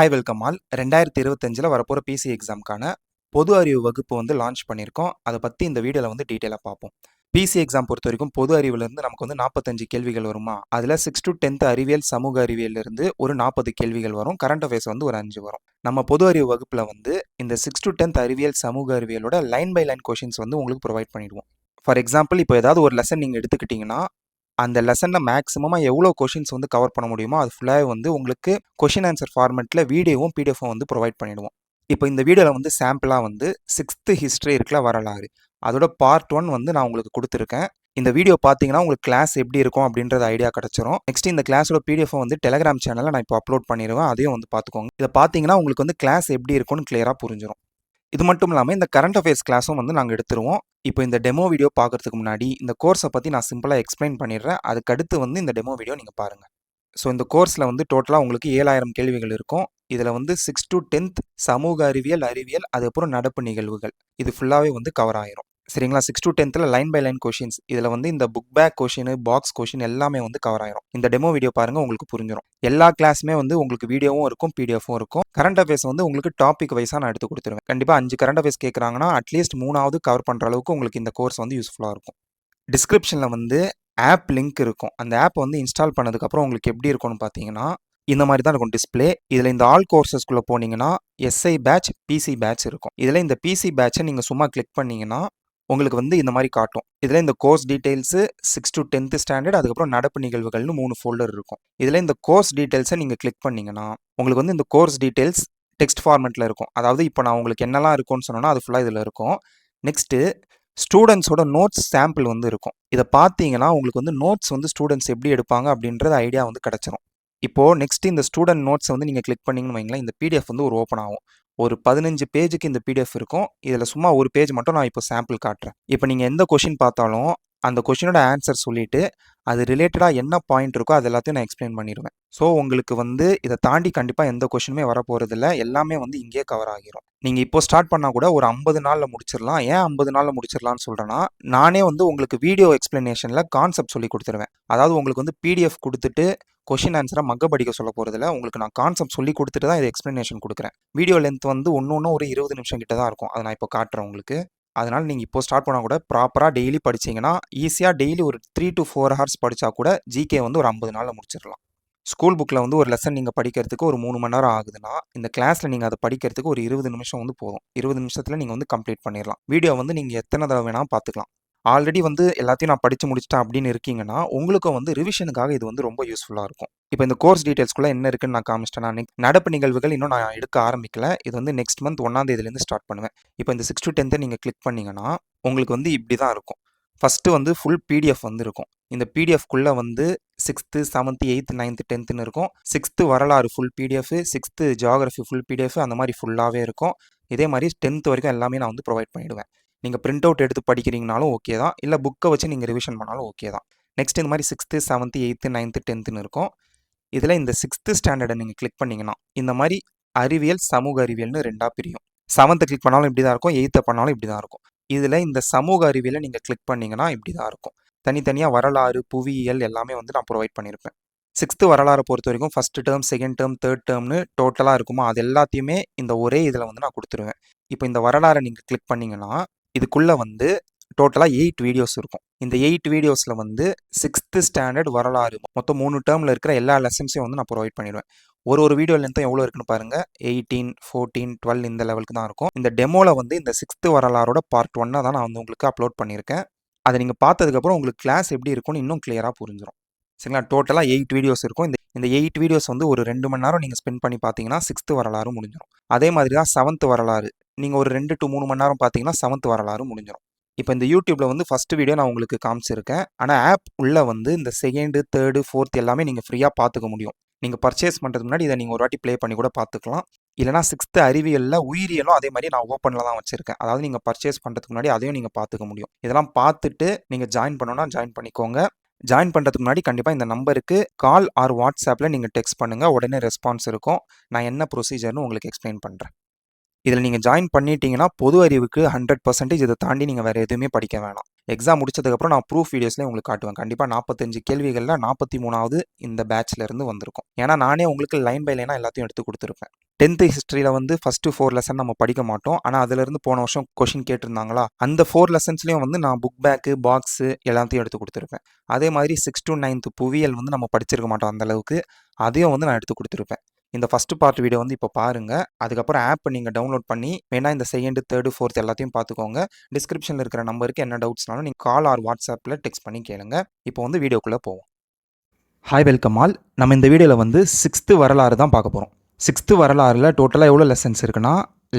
Hi welcome all ரெண்டாயிரத்தி இருபத்தஞ்சில் வரப்போகிற பிசி எக்ஸாம்க்கான பொது அறிவு வகுப்பு வந்து லான்ச் பண்ணியிருக்கோம். அதை பற்றி இந்த வீடியோவில் வந்து டீட்டெயிலாக பார்ப்போம். பிசி எக்ஸாம் பொறுத்த வரைக்கும் பொது அறிவிலிருந்து நமக்கு வந்து நாற்பத்தஞ்சு கேள்விகள் வருமா? அதில் சிக்ஸ் டு டென்த் அறிவியல் சமூக அறிவியலிருந்து ஒரு நாற்பது கேள்விகள் வரும். கரண்ட் அஃபேர்ஸ் வந்து ஒரு அஞ்சு வரும். நம்ம பொது அறிவு வகுப்பில் வந்து இந்த சிக்ஸ் டு டென்த் அறிவியல் சமூக அறிவியலோட லைன் பை லைன் கொஷின்ஸ் வந்து உங்களுக்கு ப்ரொவைட் பண்ணிடுவோம். ஃபார் எக்ஸாம்பிள் இப்போ ஏதாவது ஒரு லெசன் நீங்கள் எடுத்துக்கிட்டிங்கன்னா அந்த லெசனில் மேக்ஸிமமாக எவ்வளோ கொஷின்ஸ் வந்து கவர் பண்ண முடியுமோ அது ஃபுல்லாகவே வந்து உங்களுக்கு கொஷின் ஆன்சர் ஃபார்மெட்டில் வீடியோவும் பிடிஎஃபும் வந்து ப்ரொவைட் பண்ணிடுவோம். இப்போ இந்த வீடியோவில் வந்து சாம்பிளாக வந்து சிக்ஸ்த்து ஹிஸ்ட்ரி இருக்குல்ல வரலாறு. அதோட பார்ட் ஒன் வந்து நான் உங்களுக்கு கொடுத்துருக்கேன். இந்த வீடியோ பார்த்தீங்கன்னா உங்களுக்கு கிளாஸ் எப்படி இருக்கும் அப்படின்றது ஐடியா கிடச்சிரும். நெக்ஸ்ட் இந்த கிளாஸோட பிடிஎஃப் வந்து டெலிகிராம் சேனலில் நான் இப்போ அப்லோட் பண்ணிடுவேன் அதையும் வந்து பார்த்துக்கோங்க. இதை பார்த்தீங்கன்னா உங்களுக்கு வந்து கிளாஸ் எப்படி இருக்கும்னு கிளியராக புரிஞ்சிடும் இது மட்டும் இல்லாமல் இந்த கரண்ட் அஃபேர்ஸ் கிளாஸும் வந்து நாங்கள் எடுத்துருவோம். இப்போ இந்த டெமோ வீடியோ பார்க்குறதுக்கு முன்னாடி இந்த கோர்ஸை பற்றி நான் சிம்பிளாக எக்ஸ்பிளைன் பண்ணிடுறேன். அதுக்கடுத்து வந்து இந்த டெமோ வீடியோ நீங்கள் பாருங்கள் ஸோ இந்த கோர்ஸில் வந்து டோட்டலாக உங்களுக்கு ஏழாயிரம் கேள்விகள் இருக்கும். இதில் வந்து சிக்ஸ் டு டென்த் சமூக அறிவியல் அறிவியல் அதுக்கப்புறம் நடப்பு நிகழ்வுகள். இது ஃபுல்லாகவே வந்து கவர் ஆயிரும். சரிங்களா? சிக்ஸ் டு டென்த்தில் லைன் பை லைன் கொஷின்ஸ் இதில் வந்து இந்த book back question box question எல்லாமே வந்து கவர் ஆயிரும். இந்த டெமோ வீடியோ பாருங்கள் உங்களுக்கு புரிஞ்சிடும் எல்லா கிளாஸுமே வந்து உங்களுக்கு வீடியோவும் இருக்கும் பிடிஎஃப்பும் இருக்கும். கரண்ட் அஃபேர்ஸ் வந்து உங்களுக்கு டாபிக் வைஸாக நான் எடுத்து கொடுத்துருவேன். கண்டிப்பாக அஞ்சு கரண்ட் அஃபேர்ஸ் கேட்குறாங்கன்னா அட்லீஸ்ட் மூணாவது கவர் பண்ணுற அளவுக்கு உங்களுக்கு இந்த கோர்ஸ் வந்து யூஸ்ஃபுல்லாக இருக்கும். டிஸ்கிரிப்ஷனில் வந்து ஆப் லிங்க் இருக்கும். அந்த ஆப் வந்து இன்ஸ்டால் பண்ணதுக்கப்புறம் உங்களுக்கு எப்படி இருக்கும்னு பார்த்தீங்கன்னா இந்த மாதிரி தான் இருக்கும் டிஸ்பிளே இதில் இந்த ஆல் கோர்சஸ்க்குள்ளே போனீங்கன்னா எஸ்ஐ பேட்ச் பிசி பேட்ச் இருக்கும். இதில் இந்த பிசி பேட்சை நீங்கள் சும்மா கிளிக் பண்ணீங்கன்னா உங்களுக்கு வந்து இந்த மாதிரி காட்டும். இதில் இந்த course details six to tenth standard அதுக்கப்புறம் நடப்பு நிகழ்வுகள்னு மூணு ஃபோல்டர் இருக்கும். இதில் இந்த கோர்ஸ் டீட்டெயில்ஸை நீங்கள் கிளிக் பண்ணிங்கன்னா உங்களுக்கு வந்து இந்த கோர்ஸ் டீட்டெயில்ஸ் டெக்ஸ்ட் ஃபார்மெட்டில் இருக்கும். அதாவது இப்போ நான் உங்களுக்கு என்னெல்லாம் இருக்கும்னு சொன்னோன்னா அது ஃபுல்லாக இதில் இருக்கும். நெக்ஸ்ட்டு ஸ்டூடெண்ட்ஸோட நோட்ஸ் சாம்பிள் வந்து இருக்கும். இதை பார்த்தீங்கன்னா உங்களுக்கு வந்து நோட்ஸ் வந்து ஸ்டூடெண்ட்ஸ் எப்படி எடுப்பாங்க அப்படின்றது ஐடியா வந்து கிடச்சிரும். இப்போது நெக்ஸ்ட் இந்த ஸ்டூடெண்ட் நோட்ஸை வந்து நீங்கள் கிளிக் பண்ணிங்கன்னு வைங்களேன் இந்த பிடிஎஃப் வந்து ஒரு ஓப்பன் ஆகும். ஒரு பதினஞ்சு பேஜுக்கு இந்த பிடிஎஃப் இருக்கும். இதில் சும்மா ஒரு பேஜ் மட்டும் நான் இப்போ சாம்பிள் காட்டுறேன். இப்போ நீங்கள் எந்த கொஷின் பார்த்தாலும் அந்த கொஷினோட ஆன்சர் சொல்லிவிட்டு அது ரிலேட்டடாக என்ன பாயிண்ட் இருக்கோ அது எல்லாத்தையும் நான் எக்ஸ்பிளைன் பண்ணிடுவேன். ஸோ உங்களுக்கு வந்து இதை தாண்டி கண்டிப்பாக எந்த கொஷனுமே வரப்போகிறதில்ல எல்லாமே வந்து இங்கே கவர் ஆகிரும். நீங்கள் இப்போ ஸ்டார்ட் பண்ணால் கூட ஒரு ஐம்பது நாளில் முடிச்சிடலாம் ஏன் ஐம்பது நாளில் முடிச்சிடலாம்னு சொல்கிறேன்னா நானே வந்து உங்களுக்கு வீடியோ எக்ஸ்பிளனேஷனில் கான்செப்ட் சொல்லி கொடுத்துருவேன். அதாவது உங்களுக்கு வந்து பிடிஎஃப் கொடுத்துட்டு கொஷின் ஆன்சரை மக்க படிக்க சொல்ல போகிறதில்ல உங்களுக்கு நான் கான்செப்ட் சொல்லி கொடுத்துட்டு தான் இது எக்ஸ்ப்ளனேஷன் கொடுக்குறேன். வீடியோ லென்த் வந்து ஒன்று ஒன்று ஒரு இருபது நிமிஷம் கிட்ட தான் இருக்கும். அதை நான் இப்போ காட்டுறேன் உங்களுக்கு. அதனால் நீங்கள் இப்போ ஸ்டார்ட் பண்ணால் கூட ப்ராப்பராக டெய்லி படிச்சிங்கன்னா ஈஸியாக டெய்லி ஒரு த்ரீ டு ஃபோர் ஹவர்ஸ் படித்தா கூட ஜிகே வந்து ஒரு ஐம்பது நாளில் முடிச்சிடலாம். ஸ்கூல் புக்கில் வந்து ஒரு லெசன் நீங்கள் படிக்கிறதுக்கு ஒரு மூணு மணி நேரம் ஆகுதுன்னா இந்த கிளாஸில் நீங்கள் அதை படிக்கிறதுக்கு ஒரு இருபது நிமிஷம் வந்து போதும். இருபது நிமிஷத்தில் நீங்கள் வந்து கம்ப்ளீட் பண்ணிடலாம். வீடியோ வந்து நீங்கள் எத்தனை தடவை வேணால் பார்த்துக்கலாம். ஆல்ரெடி வந்து எல்லாத்தையும் நான் படித்து முடிச்சிட்டேன் அப்படின்னு இருக்கீங்கன்னா உங்களுக்கும் வந்து ரிவிஷனுக்காக இது வந்து ரொம்ப யூஸ்ஃபுல்லாக இருக்கும். இப்போ இந்த கோர்ஸ் டீட்டெயில்ஸ்குள்ளே என்ன இருக்குன்னு நான் காமிச்சிட்டேன். நான் நடப்பு நிகழ்வுகள் இன்னும் நான் எடுக்க ஆரம்பிக்கல. இது வந்து நெக்ஸ்ட் மந்த் ஒன்றாம் தேதியிலேருந்து ஸ்டார்ட் பண்ணுவேன். இப்போ இந்த சிக்ஸ் டு டென்த்தை நீங்கள் கிளிக் பண்ணிங்கன்னா உங்களுக்கு வந்து இப்படி தான் இருக்கும். ஃபஸ்ட்டு வந்து ஃபுல் பிடிஎஃப் வந்து இருக்கும் இந்த பிடிஎஃப்குள்ளே வந்து சிக்ஸ்த்து செவன்த்து எயித்து நைன்த்து டென்த்துன்னு இருக்கும். சிக்ஸ்த்து வரலாறு full PDF sixth geography full PDF அந்த மாதிரி ஃபுல்லாகவே இருக்கும். இதே மாதிரி டென்த் வரைக்கும் எல்லாமே நான் வந்து ப்ரொவைட் பண்ணிவிடுவேன் நீங்கள் பிரிண்ட் அவுட் எடுத்து படிக்கிறீங்கனாலும் ஓகே தான். இல்லை புக்கை வச்சு நீங்கள் ரிவிஷன் பண்ணாலும் ஓகே தான். நெக்ஸ்ட் இந்த மாதிரி சிக்ஸ்த்து செவன்த்து எயித்து நைன்த்து டென்த்துன்னு இருக்கும். இதில் இந்த சிக்ஸ்த்து ஸ்டாண்டர்டை நீங்கள் கிளிக் பண்ணிங்கன்னா இந்த மாதிரி அறிவியல் சமூக அறிவியல்னு ரெண்டாக பிரியும். செவன்த்து கிளிக் பண்ணாலும் இப்படி தான் இருக்கும். எயித்தை பண்ணாலும் இப்படி தான் இருக்கும். இதில் இந்த சமூக அறிவியலை நீங்கள் கிளிக் பண்ணிங்கன்னா இப்படி தான் இருக்கும். தனித்தனியாக வரலாறு புவியியல் எல்லாமே வந்து நான் ப்ரொவைட் பண்ணியிருப்பேன் சிக்ஸ்த்து வரலாறை பொறுத்த வரைக்கும் first term second term third டேர்ம்னு டோட்டலாக இருக்குமா? அது எல்லாத்தையுமே இந்த ஒரே இதில் வந்து நான் கொடுத்துருவேன். இப்போ இந்த வரலாறை நீங்கள் கிளிக் பண்ணிங்கன்னா இதுக்குள்ளே வந்து டோட்டலாக எயிட் வீடியோஸ் இருக்கும். இந்த எயிட் வீடியோஸில் வந்து சிக்ஸ்த்து ஸ்டாண்டர்ட் வரலாறு மொத்தம் மூணு டேர்மில் இருக்கிற எல்லா லெசன்ஸையும் வந்து நான் ப்ரொவைட் பண்ணிடுவேன். ஒரு ஒரு வீடியோ லென்த்தும் எவ்வளோ இருக்குன்னு பாருங்கள் எயிட்டீன் ஃபோர்டீன் டுவெல் இந்த லெவலுக்கு தான் இருக்கும். இந்த டெமோவில் வந்து இந்த சிக்ஸ்த்து வரலாறோட பார்ட் ஒன்னாக தான் நான் வந்து உங்களுக்கு அப்லோட் பண்ணியிருக்கேன். அதை நீங்கள் பார்த்ததுக்கப்புறம் உங்களுக்கு கிளாஸ் எப்படி இருக்கும்னு இன்னும் கிளியராக புரிஞ்சிடும் சரிங்களா? டோட்டலாக எயிட் வீடியோஸ் இருக்கும். இந்த இந்த எயிட் வீடியோஸ் வந்து ஒரு ரெண்டு மணி நேரம் நீங்கள் ஸ்பெண்ட் பண்ணி பார்த்தீங்கன்னா சிக்ஸ்த்து வரலாறு முடிஞ்சிடும் அதே மாதிரி தான் செவன்த் வரலாறு. நீங்கள் ஒரு ரெண்டு டு மூணு மணி நேரம் பார்த்தீங்கன்னா செவன்த் வரலாறு முடிஞ்சிடும் இப்போ இந்த யூடியூப்பில் வந்து ஃபஸ்ட்டு வீடியோ நான் உங்களுக்கு காமிச்சிருக்கேன். ஆனால் ஆப் உள்ளே வந்து இந்த செகண்டு தேர்டு ஃபோர்த் எல்லாமே நீங்கள் ஃப்ரீயாக பார்த்துக்க முடியும். நீங்கள் பர்ச்சேஸ் பண்ணுறதுக்கு முன்னாடி இதை நீங்கள் ஒரு வாட்டி ப்ளே பண்ணி கூட பார்த்துக்கலாம். இல்லைனா சிக்ஸ்த்து அறிவியலில் உயிரியலும் அதே மாதிரி நான் ஓப்பனில் தான் வச்சுருக்கேன். அதாவது நீங்கள் பர்ச்சேஸ் பண்ணுறதுக்கு முன்னாடி அதையும் நீங்கள் பார்த்துக்க முடியும். இதெல்லாம் பார்த்துட்டு நீங்கள் ஜாயின் பண்ணணும்னா ஜாயின் பண்ணிக்கோங்க. ஜாயின் பண்ணுறதுக்கு முன்னாடி கண்டிப்பாக இந்த நம்பருக்கு கால் ஆர் வாட்ஸ்அப்பில் நீங்கள் டெக்ஸ்ட் பண்ணுங்கள் உடனே ரெஸ்பான்ஸ் இருக்கும். நான் என்ன ப்ரொசீஜர்னு உங்களுக்கு எக்ஸ்பிளைன் பண்ணுறேன் இதில் நீங்கள் ஜாயின் பண்ணிட்டீங்கன்னா பொது அறிவுக்கு ஹண்ட்ரட் பர்சன்டேஜ் இதை தாண்டி நீங்கள் வேறு எதுவுமே படிக்க வேணாம். எக்ஸாம் முடிச்சதுக்கப்புறம் நான் ப்ரூஃப் வீடியோஸ்லேயே உங்களுக்கு காட்டுவேன். கண்டிப்பாக நாற்பத்தஞ்சு கேள்விகளில் நாற்பத்தி மூணாவது இந்த பேட்ச்லேருந்து வந்திருக்கும். ஏன்னா நானே உங்களுக்கு லைன் பை லைனாக எல்லாத்தையும் எடுத்து கொடுத்துருப்பேன். டென்த்து ஹிஸ்ட்ரியில் வந்து ஃபஸ்ட்டு ஃபோர் லெசன் நம்ம படிக்க மாட்டோம். ஆனால் அதுலேருந்து போன வருஷம் கொஷின் கேட்டிருந்தாங்களா? அந்த ஃபோர் லெசன்ஸ்லேயும் வந்து நான் புக் பேக்கு பாக்ஸு எல்லாத்தையும் எடுத்து கொடுத்துருப்பேன். அதே மாதிரி சிக்ஸ் டு நைன்த்து புவியல் வந்து நம்ம படிச்சிருக்க மாட்டோம் அந்த அளவுக்கு. அதையும் வந்து நான் எடுத்து கொடுத்துருப்பேன். இந்த ஃபஸ்ட்டு பார்ட் வீடியோ வந்து இப்போ பாருங்கள் அதுக்கப்புறம் ஆப்பை நீங்கள் டவுன்லோட் பண்ணி வேணால் இந்த செகண்டு தேர்டு ஃபோர்த் எல்லாத்தையும் பார்த்துக்கோங்க டிஸ்கிரிப்ஷனில் இருக்கிற நம்பருக்கு என்ன டவுட்ஸ்னாலும் நீங்கள் கால் ஆர் வாட்ஸ்அப்பில் டெக்ஸ்ட் பண்ணி கேளுங்க. இப்போ வந்து வீடியோக்குள்ளே போவோம். ஹாய் வெல்கம் ஆல் நம்ம இந்த வீடியோவில் வந்து சிக்ஸ்த்து வரலாறு தான் பார்க்க போகிறோம் சிக்ஸ்த்து வரலாறில் டோட்டலாக எவ்வளோ லெசன்ஸ் இருக்குன்னா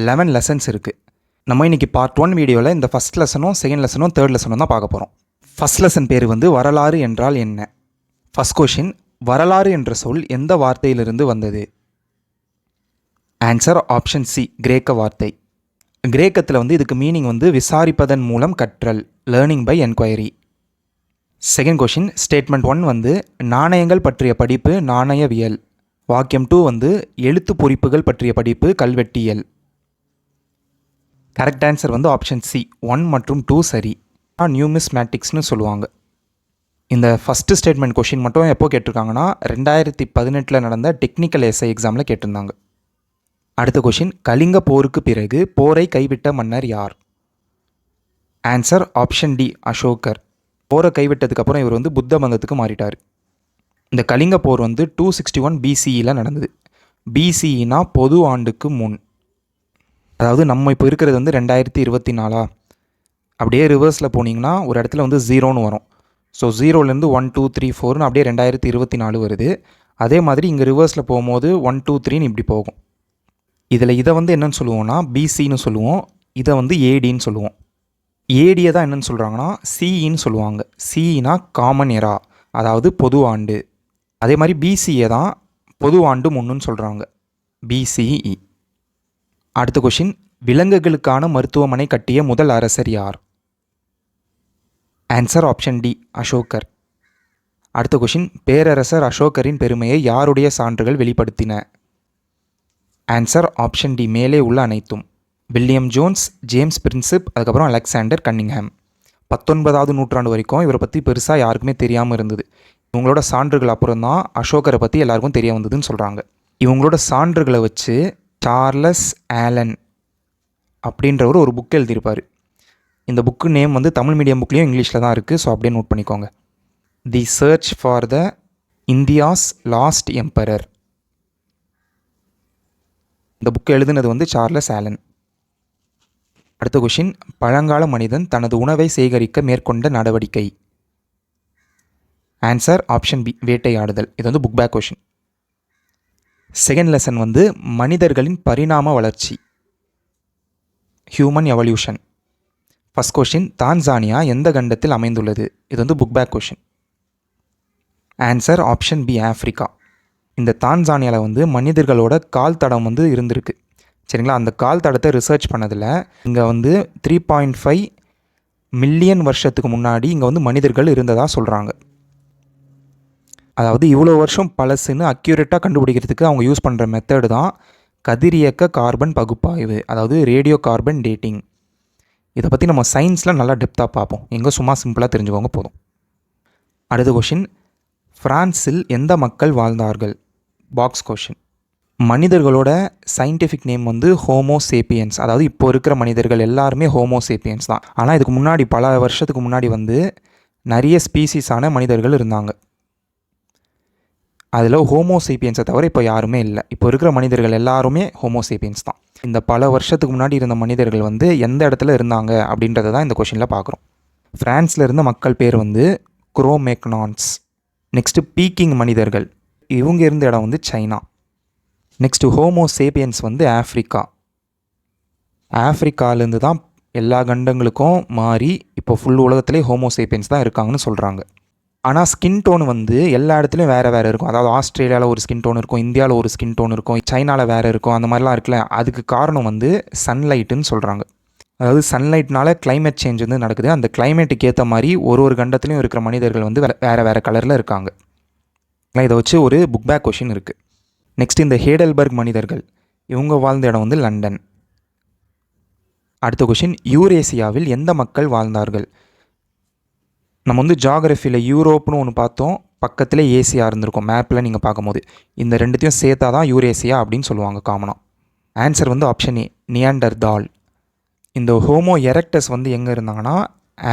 லெவன் லெசன்ஸ் இருக்குது நம்ம இன்னைக்கு பார்ட் ஒன் வீடியோவில் இந்த ஃபஸ்ட் லெசனும் செகண்ட் லெசனும் தேர்ட் லெசனும் தான் பார்க்க போகிறோம் ஃபஸ்ட் லெசன் பேர் வந்து வரலாறு என்றால் என்ன? ஃபஸ்ட் கொஷின் வரலாறு என்ற சொல் எந்த வார்த்தையிலிருந்து வந்தது? ஆன்சர் ஆப்ஷன் சி கிரேக்க வார்த்தை. கிரேக்கத்தில் வந்து இதுக்கு மீனிங் வந்து விசாரிப்பதன் மூலம் கற்றல் learning by enquiry second question statement one வந்து நாணயங்கள் பற்றிய படிப்பு நாணயவியல். வாக்கியம் டூ வந்து எழுத்து பொறிப்புகள் பற்றிய படிப்பு கல்வெட்டியல். கரெக்ட் ஆன்சர் வந்து ஆப்ஷன் சி ஒன் மற்றும் டூ சரி. நியூமிஸ்மேட்டிக்ஸ்னு சொல்லுவாங்க. இந்த ஃபஸ்ட்டு ஸ்டேட்மெண்ட் கொஷின் மட்டும் எப்போ கேட்டிருக்காங்கன்னா ரெண்டாயிரத்தி பதினெட்டில் நடந்த டெக்னிக்கல் எஸ்ஐ எக்ஸாமில் கேட்டிருந்தாங்க. அடுத்த கொஷின் கலிங்க போருக்கு பிறகு போரை கைவிட்ட மன்னர் யார்? ஆன்சர் ஆப்ஷன் டி அசோகர். போரை கைவிட்டதுக்கு அப்புறம் இவர் வந்து புத்த மதத்துக்கு மாறிட்டார். இந்த கலிங்க போர் வந்து டூ சிக்ஸ்டி ஒன் பிசிஇயில் நடந்தது. பிசிஇனா பொது ஆண்டுக்கு முன். அதாவது நம்ம இப்போ இருக்கிறது வந்து ரெண்டாயிரத்தி இருபத்தி நாலா? அப்படியே ரிவர்ஸில் போனீங்கன்னா ஒரு இடத்துல வந்து ஜீரோன்னு வரும். ஸோ ஜீரோலேருந்து ஒன் டூ த்ரீ ஃபோர்னு அப்படியே ரெண்டாயிரத்தி இருபத்தி நாலு வருது. அதே மாதிரி இங்கே ரிவர்ஸில் போகும்போது ஒன் டூ த்ரீன்னு இப்படி போகும். இதில் இதை வந்து என்னன்னு சொல்லுவோம்னா பிசின்னு சொல்லுவோம். இதை வந்து ஏடின்னு சொல்லுவோம். ஏடியை தான் என்னன்னு சொல்கிறாங்கன்னா சிஇன்னு சொல்லுவாங்க. சிஇனா காமன் எரா அதாவது பொது ஆண்டு. அதே மாதிரி பிசிஏ தான் பொது ஆண்டு முன்னுன்னு சொல்கிறாங்க பிசிஇ அடுத்த கொஷின் விலங்குகளுக்கான மருத்துவமனை கட்டிய முதல் அரசர் யார்? ஆன்சர் ஆப்ஷன் டி அசோகர். அடுத்த கொஷின் பேரரசர் அசோகரின் பெருமையை யாருடைய சான்றுகள் வெளிப்படுத்தின? ஆன்சர் ஆப்ஷன் டி மேலே உள்ள அனைத்தும். வில்லியம் ஜோன்ஸ் ஜேம்ஸ் பிரின்சிப் அதுக்கப்புறம் அலெக்சாண்டர் கன்னிங்ஹாம் பத்தொன்பதாவது நூற்றாண்டு வரைக்கும் இவரை பற்றி பெருசாக யாருக்குமே தெரியாமல் இருந்தது. இவங்களோட சான்றுகள் அப்புறம் தான் அசோகரை பற்றி எல்லாருக்கும் தெரிய வந்ததுன்னு சொல்கிறாங்க இவங்களோட சான்றுகளை வச்சு சார்லஸ் ஆலன் அப்படின்றவர் ஒரு புக் எழுதியிருப்பார். இந்த புக்கு நேம் வந்து தமிழ் மீடியம் புக்லேயும் இங்கிலீஷில் தான் இருக்குது ஸோ அப்படியே நோட் பண்ணிக்கோங்க. The search for the India's last emperor இந்த புக்கை எழுதுனது வந்து சார்லஸ் ஆலன். அடுத்த கொஷின் பழங்கால மனிதன் தனது உணவை சேகரிக்க மேற்கொண்ட நடவடிக்கை. ஆன்சர் ஆப்ஷன் பி வேட்டையாடுதல். இது வந்து book back question second lesson வந்து மனிதர்களின் பரிணாம வளர்ச்சி. Human evolution first question Tanzania எந்த கண்டத்தில் அமைந்துள்ளது? இது வந்து book back question answer option B Africa இந்த தான்சானியாவில் வந்து மனிதர்களோட கால் தடம் வந்து இருந்திருக்கு. சரிங்களா? அந்த கால் தடத்தை ரிசர்ச் பண்ணதில் இங்கே வந்து த்ரீ பாயிண்ட் ஃபைவ் மில்லியன் வருஷத்துக்கு முன்னாடி இங்கே வந்து மனிதர்கள் இருந்ததாக சொல்கிறாங்க அதாவது இவ்வளோ வருஷம் பழசுன்னு அக்யூரேட்டாக கண்டுபிடிக்கிறதுக்கு அவங்க யூஸ் பண்ணுற மெத்தடு தான் கதிரியக்க கார்பன் பகுப்பாய்வு அதாவது ரேடியோ கார்பன் டேட்டிங் இதை பற்றி நம்ம சயின்ஸில் நல்லா டெப்த்தாக பார்ப்போம். எங்கே சும்மா சிம்பிளாக தெரிஞ்சுக்கோங்க போதும். அடுத்த கொஷின் ஃப்ரான்ஸில் எந்த மக்கள் வாழ்ந்தார்கள்? பாக்ஸ் கொஷின் மனிதர்களோட சயின்டிஃபிக் நேம் வந்து ஹோமோ சேப்பியன்ஸ் அதாவது இப்போ இருக்கிற மனிதர்கள் எல்லாருமே ஹோமோ சேப்பியன்ஸ் தான். ஆனால் இதுக்கு முன்னாடி பல வருஷத்துக்கு முன்னாடி வந்து நிறைய ஸ்பீசிஸான மனிதர்கள் இருந்தாங்க. அதில் ஹோமோசேப்பியன்ஸை தவிர இப்போ யாருமே இல்லை. இப்போ இருக்கிற மனிதர்கள் எல்லாருமே ஹோமோசேப்பியன்ஸ் தான். இந்த பல வருஷத்துக்கு முன்னாடி இருந்த மனிதர்கள் வந்து எந்த இடத்துல இருந்தாங்க அப்படின்றத தான் இந்த கொஷினில் பார்க்குறோம். ஃப்ரான்ஸில் இருந்த மக்கள் பேர் வந்து குரோமேக்னான்ஸ் நெக்ஸ்ட்டு பீக்கிங் மனிதர்கள். இவங்க இருந்த இடம் வந்து சைனா. நெக்ஸ்ட்டு ஹோமோசேப்பியன்ஸ் வந்து ஆஃப்ரிக்கா ஆஃப்ரிக்காலேருந்து தான் எல்லா கண்டங்களுக்கும் மாறி இப்போ ஃபுல் உலகத்துலேயே ஹோமோசேபியன்ஸ் தான் இருக்காங்கன்னு சொல்கிறாங்க ஆனால் ஸ்கின் டோன் வந்து எல்லா இடத்துலையும் வேறு வேறு இருக்கும். அதாவது ஆஸ்திரேலியாவில் ஒரு ஸ்கின் டோன் இருக்கும் இந்தியாவில் ஒரு ஸ்கின் டோன் இருக்கும் சைனாவில் வேறு இருக்கும் அந்த மாதிரிலாம் இருக்குல்ல. அதுக்கு காரணம் வந்து சன்லைட்டுன்னு சொல்கிறாங்க அதாவது சன்லைட்னால கிளைமேட் சேஞ்ச் வந்து நடக்குது. அந்த கிளைமேட்டுக்கு ஏற்ற மாதிரி ஒரு ஒரு கண்டத்துலையும் இருக்கிற மனிதர்கள் வந்து வேறு வேறு வேறு கலரில் இருக்காங்க. இதை வச்சு ஒரு புக் பேக் கொஷின் இருக்குது நெக்ஸ்ட் இந்த ஹேடல்பர்க் மனிதர்கள் இவங்க வாழ்ந்த இடம் வந்து லண்டன் அடுத்த கொஷின் யூரேசியாவில் எந்த மக்கள் வாழ்ந்தார்கள்? நம்ம வந்து ஜாகிரஃபியில் யூரோப்னு ஒன்று பார்த்தோம். பக்கத்தில் ஏசியா இருந்திருக்கும். மேப்பில் நீங்கள் பார்க்கும்போது. இந்த ரெண்டுத்தையும் சேர்த்தா தான் யூரேசியா அப்படின்னு சொல்லுவாங்க காமனாக ஆன்சர் வந்து ஆப்ஷன் ஏ நியாண்டர் தால் இந்த ஹோமோ எரக்டஸ் வந்து எங்கே இருந்தாங்கன்னா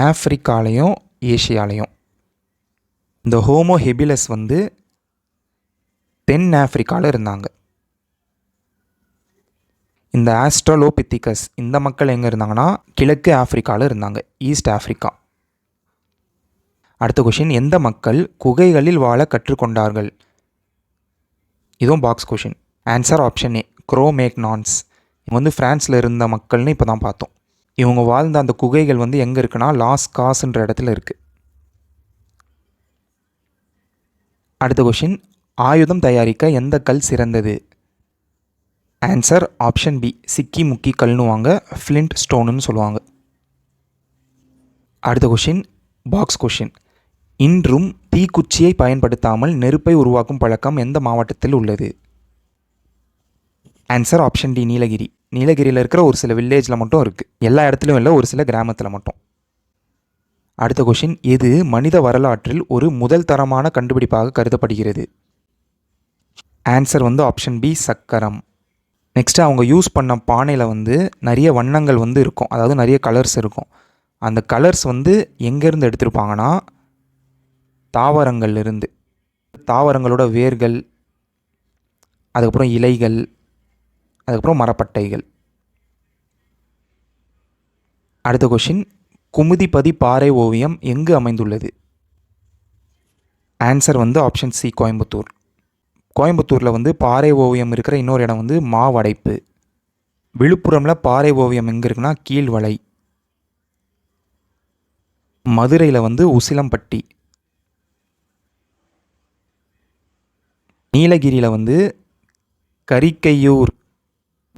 ஆஃப்ரிக்காலையும் ஏஷியாலையும். இந்த ஹோமோ ஹெபிலஸ் வந்து தென் ஆஃப்ரிக்காவில் இருந்தாங்க. இந்த ஆஸ்ட்ரலோபித்திகஸ் இந்த மக்கள் எங்கே இருந்தாங்கன்னா கிழக்கு ஆஃப்ரிக்காவில் இருந்தாங்க ஈஸ்ட் ஆஃப்ரிக்கா அடுத்த கொஷின் எந்த மக்கள் குகைகளில் வாழ கற்றுக்கொண்டார்கள்? இதுவும் box question answer option A Cro Magnons இவங்க வந்து ஃப்ரான்ஸில் இருந்த மக்கள்னு இப்போ தான் பார்த்தோம். இவங்க வாழ்ந்த அந்த குகைகள் வந்து எங்கே இருக்குன்னா லாஸ் காஸ்ன்ற இடத்துல இருக்குது அடுத்த கொஷின் ஆயுதம் தயாரிக்க எந்த கல் சிறந்தது? ஆன்சர் ஆப்ஷன் பி சிக்கி முக்கி கல்னுவாங்க ஃப்ளிண்ட் ஸ்டோனுன்னு சொல்லுவாங்க. அடுத்த கொஷின் பாக்ஸ் கொஷின் இன்றும் தீக்குச்சியை பயன்படுத்தாமல் நெருப்பை உருவாக்கும் பழக்கம் எந்த மாவட்டத்தில் உள்ளது? Answer option D Nilgiri. நீலகிரியில் இருக்கிற ஒரு சில வில்லேஜில் மட்டும் இருக்குது எல்லா இடத்துலையும் இல்லை ஒரு சில கிராமத்தில் மட்டும். அடுத்த கொஷின் எது மனித வரலாற்றில் ஒரு முதல் தரமான கண்டுபிடிப்பாக கருதப்படுகிறது? ஆன்சர் வந்து ஆப்ஷன் பி சக்கரம். நெக்ஸ்ட்டு அவங்க யூஸ் பண்ண பானையில் வந்து நிறைய வண்ணங்கள் வந்து இருக்கும். அதாவது நிறைய கலர்ஸ் இருக்கும். அந்த கலர்ஸ் வந்து எங்கேருந்து எடுத்திருப்பாங்கன்னா தாவரங்கள்லேருந்து தாவரங்களோட வேர்கள் அதுக்கப்புறம் இலைகள் அதுக்கப்புறம் மரப்பட்டைகள். அடுத்த கொஷின் குமுதிபதி பாறை ஓவியம் எங்கு அமைந்துள்ளது? ஆன்சர் வந்து ஆப்ஷன் சி கோயம்புத்தூர். கோயம்புத்தூரில் வந்து பாறை ஓவியம் இருக்கிற இன்னொரு இடம் வந்து மாவடைப்பு. விழுப்புரமில் பாறை ஓவியம் எங்கே இருக்குன்னா கீழ்வளை. மதுரையில் வந்து உசிலம்பட்டி. நீலகிரியில் வந்து கரிக்கையூர்.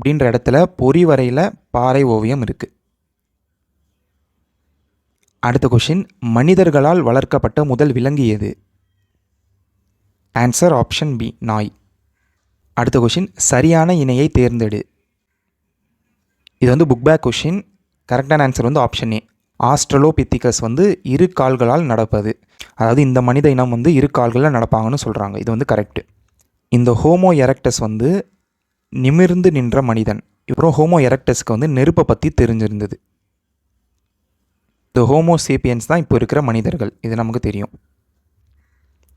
அப்படின்ற இடத்துல பொறிவரையில் பாறை ஓவியம் இருக்குது அடுத்த கொஷின் மனிதர்களால் வளர்க்கப்பட்ட முதல் விலங்கு எது? ஆன்சர் ஆப்ஷன் பி நாய். அடுத்த கொஷின் சரியான இணையை தேர்ந்தெடு. இது வந்து புக் பேக் கொஷின் கரெக்டான ஆன்சர் வந்து ஆப்ஷன் ஏ ஆஸ்ட்ரலோபித்திகஸ் வந்து இரு கால்களால் நடப்பது. அதாவது இந்த மனித இனம் வந்து இரு கால்களில் நடப்பாங்கன்னு சொல்கிறாங்க இது வந்து கரெக்டு இந்த ஹோமோ எரக்டஸ் வந்து நிமிர்ந்து நின்ற மனிதன். இவரும் ஹோமோ எரக்டஸ்க்கு வந்து நெருப்பை பற்றி தெரிஞ்சிருந்தது. இந்த ஹோமோ சேப்பியன்ஸ் தான் இப்போ இருக்கிற மனிதர்கள். இது நமக்கு தெரியும்.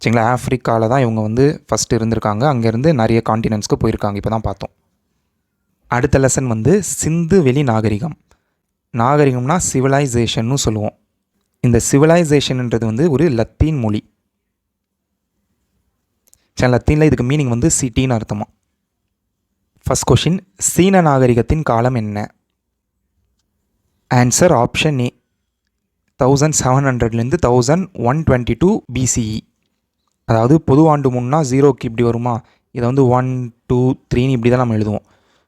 சரிங்களா? ஆஃப்ரிக்காவில் தான் இவங்க வந்து ஃபஸ்ட்டு இருந்திருக்காங்க. அங்கேருந்து நிறைய காண்டினென்ட்ஸ்க்கு போயிருக்காங்க. இப்போ தான் பார்த்தோம். அடுத்த லெசன் வந்து சிந்து வெளி நாகரிகம். நாகரிகம்னா சிவிலைசேஷன்னு சொல்லுவோம். இந்த சிவிலைசேஷன்ன்றது வந்து ஒரு லத்தீன் மொழி. சரி லத்தீனில் இதுக்கு மீனிங் வந்து சிட்டின்னு அர்த்தமாக ஃபஸ்ட் கொஷின் சீன நாகரிகத்தின் காலம் என்ன? Answer option A thousand seven ஹண்ட்ரட்லேருந்து thousand one twenty two BCE அதாவது பொதுவாண்டு முன்னா ஜீரோக்கு இப்படி வருமா? இதை வந்து ஒன் டூ த்ரீன்னு இப்படி தான் நம்ம எழுதுவோம்.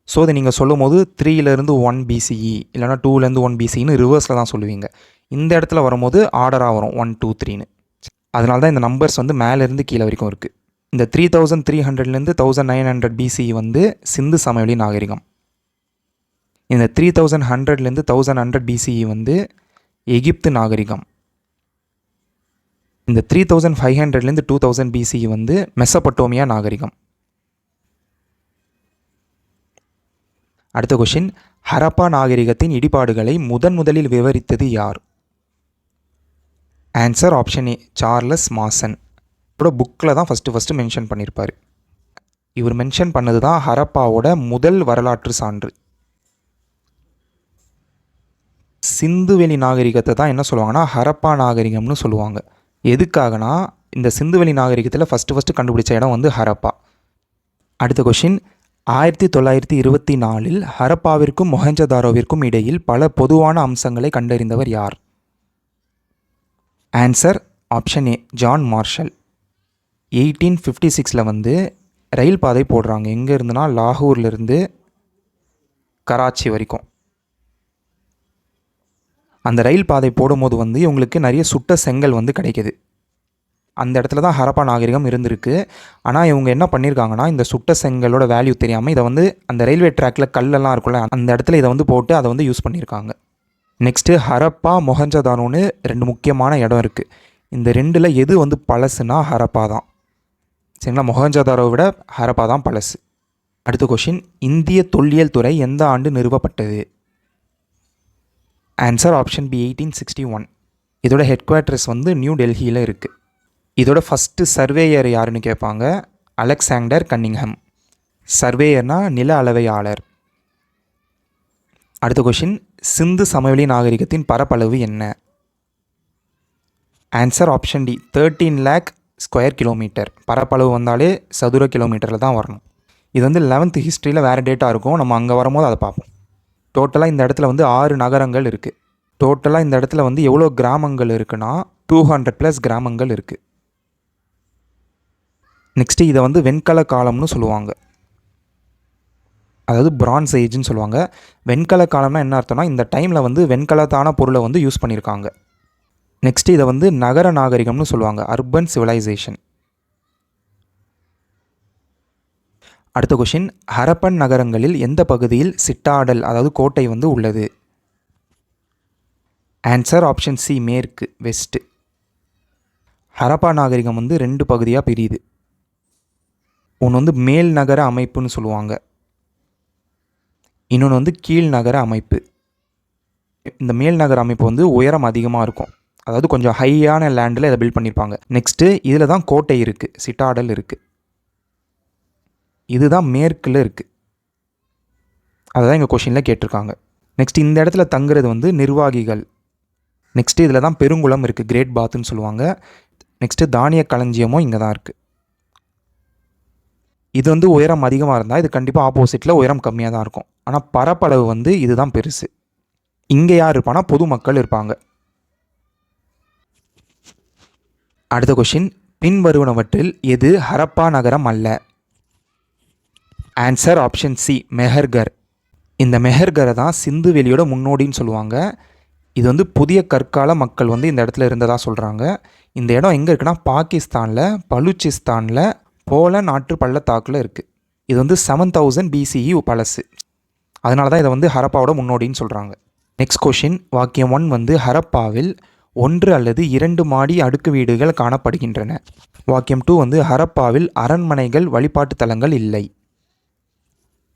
ஸோ இதை நீங்கள் சொல்லும் போது த்ரீலேருந்து ஒன் பிசிஇ இல்லைனா டூலேருந்து ஒன் பிசின்னு ரிவர்ஸில் தான் சொல்லுவீங்க. இந்த இடத்துல வரும்போது ஆர்டராக வரும் ஒன் டூ த்ரீன்னு அதனால தான் இந்த நம்பர்ஸ் வந்து மேலேருந்து கீழே வரைக்கும் இருக்குது இந்த த்ரீ தௌசண்ட் த்ரீ ஹண்ட்ரட்லேருந்து தௌசண்ட் நைன் ஹண்ட்ரட் பிசி வந்து சிந்து சமவெளி நாகரிகம். இந்த த்ரீ தௌசண்ட் ஹண்ட்ரட்லேருந்து தௌசண்ட் ஹண்ட்ரட் பிசிஇ வந்து எகிப்து நாகரிகம். இந்த த்ரீ தௌசண்ட் ஃபைவ் ஹண்ட்ரட்லேருந்து டூ தௌசண்ட் பிசிஇ வந்து மெசப்பட்டோமியா நாகரிகம். அடுத்த கொஷின் ஹரப்பா நாகரிகத்தின் இடிபாடுகளை முதன் முதலில் விவரித்தது யார்? Answer option A Charles Mason இதோட புக்கில் தான் ஃபஸ்ட்டு ஃபஸ்ட்டு மென்ஷன் பண்ணியிருப்பார் இவர் மென்ஷன் பண்ணது தான் ஹரப்பாவோட முதல் வரலாற்று சான்று. சிந்துவெளி நாகரிகத்தை தான் என்ன சொல்லுவாங்கன்னா ஹரப்பா நாகரிகம்னு சொல்லுவாங்க. எதுக்காகனா இந்த சிந்துவெளி நாகரிகத்தில் ஃபஸ்ட்டு ஃபஸ்ட்டு கண்டுபிடிச்ச இடம் வந்து ஹரப்பா. அடுத்த கொஷின் ஆயிரத்தி தொள்ளாயிரத்தி இருபத்தி நாலில் ஹரப்பாவிற்கும் மொஹஞ்சதாரோவிற்கும் இடையில் பல பொதுவான அம்சங்களை கண்டறிந்தவர் யார்? Answer option A John Marshall eighteen fifty சிக்ஸில் வந்து ரயில் பாதை போடுறாங்க. எங்கே இருந்துன்னா லாகூர்லேருந்து கராச்சி வரைக்கும். அந்த ரயில் பாதை போடும்போது வந்து இவங்களுக்கு நிறைய சுட்ட செங்கல் வந்து கிடைக்கிது. அந்த இடத்துல தான் ஹரப்பா நாகரிகம் இருந்திருக்கு. ஆனால் இவங்க என்ன பண்ணியிருக்காங்கன்னா இந்த சுட்ட செங்கலோட வேல்யூ தெரியாமல் இதை வந்து அந்த ரயில்வே ட்ராக்கில் கல்லெல்லாம் இருக்குல்ல அந்த இடத்துல இதை வந்து போட்டு அதை வந்து யூஸ் பண்ணியிருக்காங்க நெக்ஸ்ட்டு ஹரப்பா மொஹஞ்சதானோன்னு ரெண்டு முக்கியமான இடம் இருக்குது இந்த ரெண்டில் எது வந்து பழசுனா ஹரப்பா தான் சரிங்களா? மொஹஞ்சதாரோவை விட ஹரப்பா தான் பழசு. அடுத்த கொஷின் இந்திய தொல்லியல் துறை எந்த ஆண்டு நிறுவப்பட்டது? Answer option B eighteen sixty one இதோட ஹெட் குவார்ட்டர்ஸ் வந்து நியூ டெல்லியில் இருக்குது இதோட ஃபஸ்ட்டு சர்வேயர் யாருன்னு கேட்பாங்க? அலெக்சாண்டர் கன்னிங்ஹம் சர்வேயர்னா நில அளவையாளர். அடுத்த கொஷின் சிந்து சமவெளி நாகரிகத்தின் பரப்பளவு என்ன? Answer option D thirteen lakh square kilometre பரப்பளவு வந்தாலே சதுர கிலோமீட்டரில் தான் வரணும். இது வந்து லெவன்த்து ஹிஸ்ட்ரியில் வேறு டேட்டாக இருக்கும். நம்ம அங்கே வரும்போது அதை பார்ப்போம். டோட்டலாக இந்த இடத்துல வந்து ஆறு நகரங்கள் இருக்குது டோட்டலாக இந்த இடத்துல வந்து எவ்வளோ கிராமங்கள் இருக்குன்னா டூ ஹண்ட்ரட் ப்ளஸ் கிராமங்கள் இருக்குது நெக்ஸ்ட்டு இதை வந்து வெண்கல காலம்னு சொல்லுவாங்க. அதாவது பிரான்ஸ் ஏஜ்னு சொல்லுவாங்க. வெண்கல காலம்னா என்ன அர்த்தம்னா இந்த டைமில் வந்து வெண்கலத்தான பொருளை வந்து யூஸ் பண்ணியிருக்காங்க நெக்ஸ்ட் இதை வந்து நகர நாகரிகம்னு சொல்லுவாங்க அர்பன் சிவிலைசேஷன் அடுத்த கொஷின் ஹரப்பன் நகரங்களில் எந்த பகுதியில் சிட்டாடல் அதாவது கோட்டை வந்து உள்ளது? ஆன்சர் ஆப்ஷன் சி மேற்கு வெஸ்ட்டு ஹரப்பா நாகரிகம் வந்து ரெண்டு பகுதியாக பிரியுது. ஒன்று வந்து மேல் நகர அமைப்புன்னு சொல்லுவாங்க. இன்னொன்று வந்து கீழ் நகர அமைப்பு. இந்த மேல் நகர அமைப்பு வந்து உயரம் அதிகமாக இருக்கும். அதாவது கொஞ்சம் ஹையான லேண்டில் இதை பில்ட் பண்ணியிருப்பாங்க நெக்ஸ்ட்டு இதில் தான் கோட்டை இருக்குது சிட்டாடல் இருக்குது இதுதான் மேற்கில் இருக்குது அதுதான் எங்கள் கொஷினில் கேட்டிருக்காங்க. நெக்ஸ்ட் இந்த இடத்துல தங்குறது வந்து நிர்வாகிகள். நெக்ஸ்ட்டு இதில் தான் பெருங்குளம் இருக்குது கிரேட் பாத்துன்னு சொல்லுவாங்க. நெக்ஸ்ட்டு தானிய களஞ்சியமும் இங்கே தான் இருக்குது இது வந்து உயரம் அதிகமாக இருந்தால் இது கண்டிப்பாக ஆப்போசிட்டில் உயரம் கம்மியாக தான் இருக்கும். ஆனால் பரப்பளவு வந்து இதுதான் பெருசு. இங்கே யார் இருப்பானா பொதுமக்கள் இருப்பாங்க. அடுத்த கொஷின் பின்வருவனவற்றில் எது ஹரப்பா நகரம் அல்ல? ஆன்சர் ஆப்ஷன் சி மெஹர்கர் இந்த மெஹர்கரை தான் சிந்து வெளியோட முன்னோடின்னு சொல்லுவாங்க. இது வந்து புதிய கற்கால மக்கள் வந்து இந்த இடத்துல இருந்ததாக சொல்கிறாங்க இந்த இடம் எங்கே இருக்குன்னா பாகிஸ்தானில் பலூச்சிஸ்தானில் போல நாட்டு பள்ளத்தாக்கில் இருக்குது இது வந்து செவன் தௌசண்ட் பிசிஇ பழசு அதனால தான் இதை வந்து ஹரப்பாவோட முன்னோடின்னு சொல்கிறாங்க நெக்ஸ்ட் கொஷின் வாக்கியம் ஒன் வந்து ஹரப்பாவில் ஒன்று அல்லது இரண்டு மாடி அடுக்கு வீடுகள் காணப்படுகின்றன. வாக்கியம் டூ வந்து ஹரப்பாவில் அரண்மனைகள் வழிபாட்டு தலங்கள் இல்லை.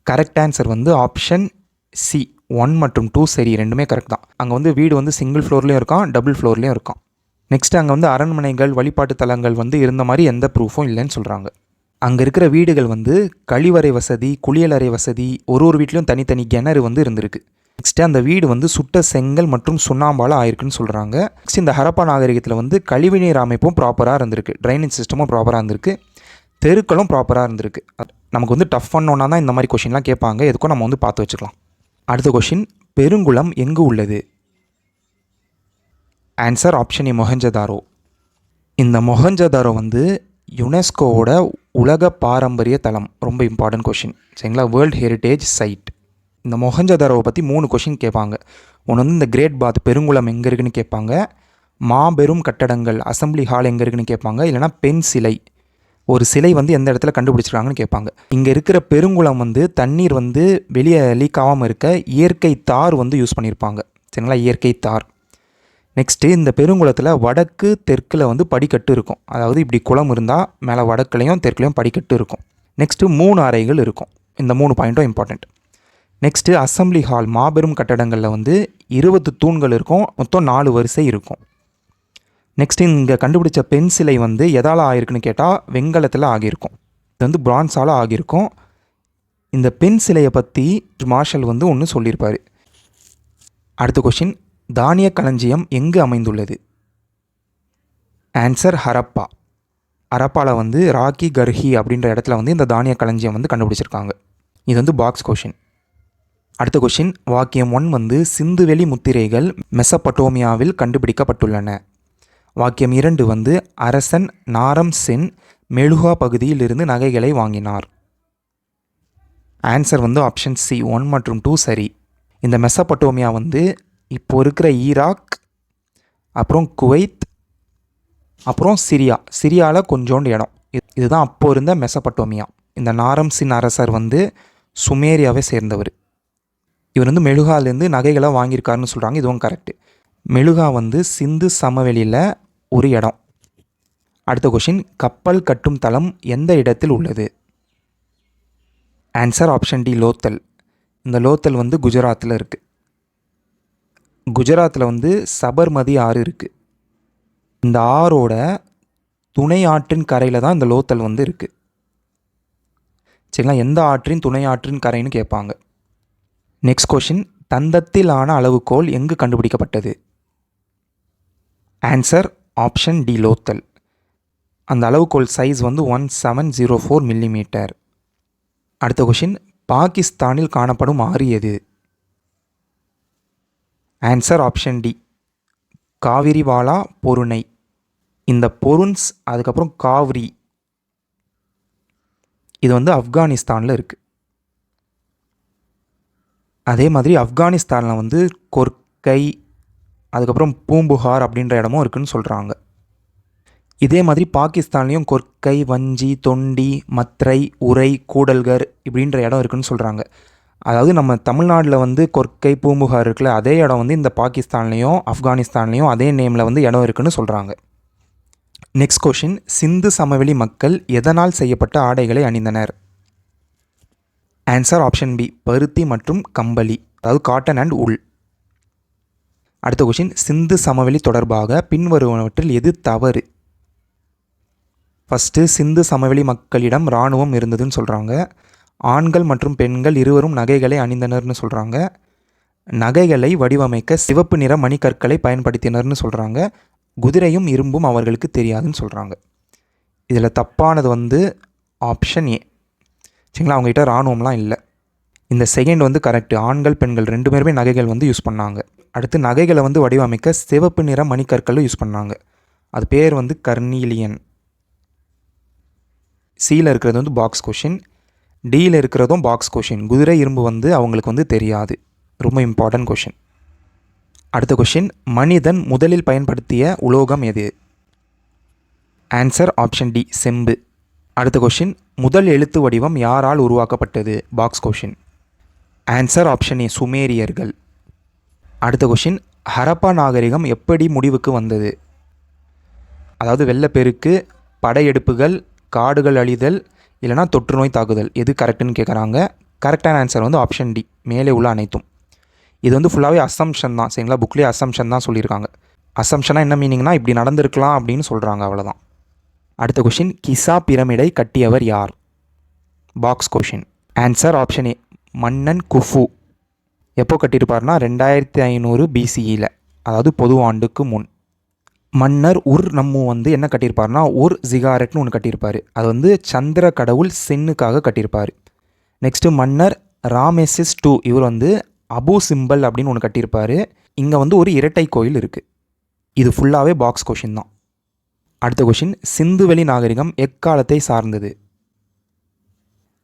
கரெக்ட் ஆன்சர் வந்து ஆப்ஷன் சி. ஒன் மற்றும் டூ சரி ரெண்டுமே கரெக்ட் தான். அங்கே வந்து வீடு வந்து சிங்கிள் ஃப்ளோர்லேயும் இருக்கான் டபுள் ஃப்ளோர்லேயும் இருக்கான். நெக்ஸ்ட் அங்கே வந்து அரண்மனைகள் வழிபாட்டு தலங்கள் வந்து இருந்த மாதிரி எந்த ப்ரூஃபும் இல்லைன்னு சொல்கிறாங்க அங்கே இருக்கிற வீடுகள் வந்து கழிவறை வசதி குளியலறை வசதி ஒரு ஒரு வீட்லேயும் தனித்தனி கிணறு வந்து இருந்திருக்கு. நெக்ஸ்ட்டு அந்த வீடு வந்து சுட்ட செங்கல் மற்றும் சுண்ணாம்பால் ஆயிருக்குன்னு சொல்கிறாங்க நெக்ஸ்ட் இந்த ஹரப்பா நாகரிகத்தில் வந்து கழிவுநீர் அமைப்பும் ப்ராப்பராக இருந்திருக்கு. ட்ரைனேஜ் சிஸ்டமும் ப்ராப்பராக இருந்திருக்கு. தெருக்களும் ப்ராப்பராக இருந்திருக்கு. நமக்கு வந்து டஃப் பண்ணோன்னா தான் இந்த மாதிரி கொஷின்லாம் கேட்பாங்க. எதுக்கும் நம்ம வந்து பார்த்து வச்சுக்கலாம். அடுத்த கொஷின் பெருங்குளம் எங்கு உள்ளது? Answer option A Mohenjodaro. இந்த மொஹஞ்சதாரோ வந்து யுனெஸ்கோவோட உலக பாரம்பரிய தளம் ரொம்ப இம்பார்ட்டன்ட் கொஷின் சரிங்களா? வேர்ல்ட் ஹெரிட்டேஜ் சைட் இந்த மொஹஞ்சதாரோவை பற்றி மூணு கொஷின் கேட்பாங்க. ஒன்று வந்து இந்த கிரேட் பாத் பெருங்குளம் எங்கே இருக்குன்னு கேட்பாங்க. மாபெரும் கட்டடங்கள் அசம்பிளி ஹால் எங்கே இருக்குன்னு கேட்பாங்க. இல்லைனா பெண் சிலை. ஒரு சிலை வந்து எந்த இடத்துல கண்டுபிடிச்சிருக்காங்கன்னு கேட்பாங்க. இங்கே இருக்கிற பெருங்குளம் வந்து தண்ணீர் வந்து வெளியே லீக் ஆகாமல் இருக்க இயற்கை தார் வந்து யூஸ் பண்ணியிருப்பாங்க சரிங்களா? இயற்கை தார். நெக்ஸ்ட்டு இந்த பெருங்குளத்தில் வடக்கு தெற்கில் வந்து படிக்கட்டு இருக்கும். அதாவது இப்படி குளம் இருந்தால் மேலே வடக்குலையும் தெற்குலையும் படிக்கட்டு இருக்கும். நெக்ஸ்ட்டு மூணு அறைகள் இருக்கும். இந்த மூணு பாயிண்ட்டும் இம்பார்ட்டண்ட் நெக்ஸ்ட்டு அசம்பிளி ஹால் மாபெரும் கட்டடங்களில் வந்து இருபது தூண்கள் இருக்கும். மொத்தம் நாலு வரிசை இருக்கும். நெக்ஸ்ட் இங்கே கண்டுபிடிச்ச பெண் சிலை வந்து எதால் ஆகிருக்குன்னு கேட்டால் வெங்கலத்தில் ஆகியிருக்கும் இது வந்து பிரான்ஸால் ஆகியிருக்கும் இந்த பெண் சிலையை பற்றி மார்ஷல் வந்து ஒன்று சொல்லியிருப்பார் அடுத்த கொஷின் தானிய களஞ்சியம் எங்கு அமைந்துள்ளது? ஆன்சர் ஹரப்பா. ஹரப்பாவில் வந்து ராக்கி கர்ஹி அப்படின்ற இடத்துல வந்து இந்த தானிய களஞ்சியம் வந்து கண்டுபிடிச்சிருக்காங்க. இது வந்து பாக்ஸ் கொஷின் அடுத்த கொஷின் வாக்கியம் ஒன் வந்து சிந்துவெளி முத்திரைகள் மெசப்பட்டோமியாவில் கண்டுபிடிக்கப்பட்டுள்ளன. வாக்கியம் இரண்டு வந்து அரசன் நாரம் சென் மெழுகா பகுதியில் இருந்து நகைகளை வாங்கினார். ஆன்சர் வந்து ஆப்ஷன் சி ஒன் மற்றும் டூ சரி. இந்த மெசப்பட்டோமியா வந்து இப்போ இருக்கிற ஈராக் அப்புறம் குவைத் அப்புறம் சிரியா. சிரியாவில் கொஞ்சோண்டு இடம். இது- இதுதான் அப்போ இருந்த மெசப்பட்டோமியா. இந்த நாரம்சின் அரசர் வந்து சுமேரியாவை சேர்ந்தவர். இவர் வந்து மெழுகாலேருந்து நகைகளை வாங்கியிருக்காருன்னு சொல்கிறாங்க இதுவும் கரெக்டு மெழுகா வந்து சிந்து சமவெளியில் ஒரு இடம். அடுத்த கொஷின் கப்பல் கட்டும் தளம் எந்த இடத்தில் உள்ளது? ஆன்சர் ஆப்ஷன் டி லோத்தல் இந்த லோத்தல் வந்து குஜராத்தில் இருக்குது குஜராத்தில் வந்து சபர்மதி ஆறு இருக்குது இந்த ஆறோட துணை ஆற்றின் கரையில் தான் இந்த லோத்தல் வந்து இருக்குது சரிங்களா? எந்த ஆற்றின் துணை ஆற்றின் கரைன்னு கேட்பாங்க. நெக்ஸ்ட் கொஷின் தந்தத்திலான அளவுகோல் எங்கு கண்டுபிடிக்கப்பட்டது? ஆன்சர் ஆப்ஷன் டி லோத்தல் அந்த அளவுகோல் சைஸ் வந்து one seven zero four millimetre அடுத்த கொஷின் பாகிஸ்தானில் காணப்படும் ஆறு எது? ஆன்சர் ஆப்ஷன் டி காவிரிவாலா பொருணை. இந்த பொருன்ஸ் அதுக்கப்புறம் காவிரி. இது வந்து ஆப்கானிஸ்தானில் இருக்குது அதே மாதிரி ஆப்கானிஸ்தானில் வந்து கொர்க்கை அதுக்கப்புறம் பூம்புகார் அப்படின்ற இடமும் இருக்குதுன்னு சொல்கிறாங்க இதே மாதிரி பாகிஸ்தான்லேயும் கொர்க்கை வஞ்சி தொண்டி மத்ரை உரை கூடல்கர் இப்படின்ற இடம் இருக்குன்னு சொல்கிறாங்க அதாவது நம்ம தமிழ்நாட்டில் வந்து கொர்க்கை பூம்புகார் இருக்குல்ல அதே இடம் வந்து இந்த பாகிஸ்தான்லேயும் ஆப்கானிஸ்தான்லேயும் அதே நேமில் வந்து இடம் இருக்குன்னு சொல்கிறாங்க நெக்ஸ்ட் கொஷின் சிந்து சமவெளி மக்கள் எதனால் செய்யப்பட்ட ஆடைகளை அணிந்தனர்? ஆன்சர் ஆப்ஷன் பி பருத்தி மற்றும் கம்பளி அதாவது காட்டன் அண்ட் உல் அடுத்த கொஷின் சிந்து சமவெளி தொடர்பாக பின்வருவனவற்றில் எது தவறு? ஃபஸ்ட்டு சிந்து சமவெளி மக்களிடம் இராணுவம் இருந்ததுன்னு சொல்கிறாங்க ஆண்கள் மற்றும் பெண்கள் இருவரும் நகைகளை அணிந்தனர்னு சொல்கிறாங்க நகைகளை வடிவமைக்க சிவப்பு நிற மணிக்கற்களை பயன்படுத்தினர்னு சொல்கிறாங்க குதிரையும் இரும்பும் அவர்களுக்கு தெரியாதுன்னு சொல்கிறாங்க இதில் தப்பானது வந்து ஆப்ஷன் ஏ சரிங்களா? அவங்ககிட்ட இராணுவம்லாம் இல்லை. இந்த செகண்ட் வந்து கரெக்டு ஆண்கள் பெண்கள் ரெண்டு பேருமே நகைகள் வந்து யூஸ் பண்ணாங்க. அடுத்து நகைகளை வந்து வடிவமைக்க சிவப்பு நிற மணிக்கற்களும் யூஸ் பண்ணாங்க. அது பேர் வந்து கர்னீலியன். சியில் இருக்கிறது வந்து பாக்ஸ் கொஷின் டியில் இருக்கிறதும் பாக்ஸ் கொஷின் குதிரை இரும்பு வந்து அவங்களுக்கு வந்து தெரியாது. ரொம்ப இம்பார்ட்டன்ட் கொஷின் அடுத்த கொஷின் மனிதன் முதலில் பயன்படுத்திய உலோகம் எது? ஆன்சர் ஆப்ஷன் டி செம்பு. அடுத்த கொஷின் முதல் எழுத்து வடிவம் யாரால் உருவாக்கப்பட்டது? Box question answer option A சுமேரியர்கள். அடுத்த கொஷின் ஹரப்பா நாகரிகம் எப்படி முடிவுக்கு வந்தது? அதாவது வெள்ளப்பெருக்கு படையெடுப்புகள் காடுகள் அழிதல் இல்லைனா தொற்றுநோய் தாக்குதல். எது கரெக்டுன்னு கேட்குறாங்க கரெக்டான ஆன்சர் வந்து ஆப்ஷன் டி மேலே உள்ள அனைத்தும். இது வந்து ஃபுல்லாகவே அசம்ஷன் தான் சரிங்களா? புக்லேயே அசம்ஷன் தான் சொல்லியிருக்காங்க. அசம்ஷனாக என்ன மீனிங்னா இப்படி நடந்திருக்கலாம் அப்படின்னு சொல்கிறாங்க அவ்வளோதான் அடுத்த கொஷின் கிசா பிரமிடை கட்டியவர் யார்? Box question answer option A மன்னன் குஃபு. எப்போ கட்டியிருப்பார்னா ரெண்டாயிரத்தி ஐநூறு பிசிஇயில் அதாவது பொது ஆண்டுக்கு முன். மன்னர் உர் நம்மு வந்து என்ன கட்டியிருப்பார்னா உர் ஜிகாரெட்னு ஒன்று கட்டியிருப்பார். அது வந்து சந்திர கடவுள் சென்னுக்காக கட்டியிருப்பார். நெக்ஸ்ட்டு மன்னர் ராமேசிஸ் டூ. இவர் வந்து அபு சிம்பல் அப்படின்னு ஒன்று கட்டியிருப்பார். இங்கே வந்து ஒரு இரட்டை கோயில் இருக்குது இது ஃபுல்லாகவே பாக்ஸ் கொஷின் தான். அடுத்த கொஷின் சிந்துவெளி நாகரிகம் எக்காலத்தை சார்ந்தது?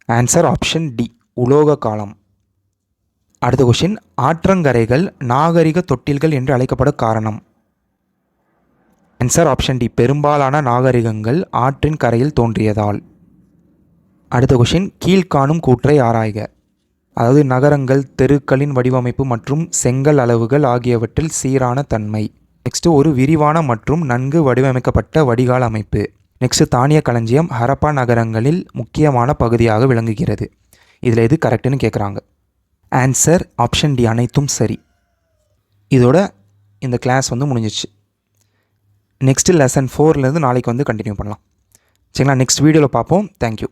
ஆன்சர் ஆப்ஷன் டி உலோக காலம். அடுத்த கொஷின் ஆற்றங்கரைகள் நாகரிக தொட்டில்கள் என்று அழைக்கப்பட காரணம். ஆன்சர் ஆப்ஷன் டி பெரும்பாலான நாகரிகங்கள் ஆற்றின் கரையில் தோன்றியதால். அடுத்த கொஷின் கீழ்காணும் கூற்றை ஆராய்க. அதாவது நகரங்கள் தெருக்களின் வடிவமைப்பு மற்றும் செங்கல் அளவுகள் ஆகியவற்றில் சீரான தன்மை. நெக்ஸ்ட்டு ஒரு விரிவான மற்றும் நன்கு வடிவமைக்கப்பட்ட வடிகால் அமைப்பு. நெக்ஸ்ட்டு தானிய களஞ்சியம் ஹரப்பா நகரங்களில் முக்கியமான பகுதியாக விளங்குகிறது. இதில் எது கரெக்டுன்னு கேட்குறாங்க ஆன்சர் ஆப்ஷன் டி அனைத்தும் சரி. இதோட இந்த கிளாஸ் வந்து முடிஞ்சிச்சு. நெக்ஸ்ட்டு லெசன் ஃபோர்லேருந்து நாளைக்கு வந்து கண்டினியூ பண்ணலாம். சரிங்களா? நெக்ஸ்ட் வீடியோவில் பார்ப்போம். தேங்க்யூ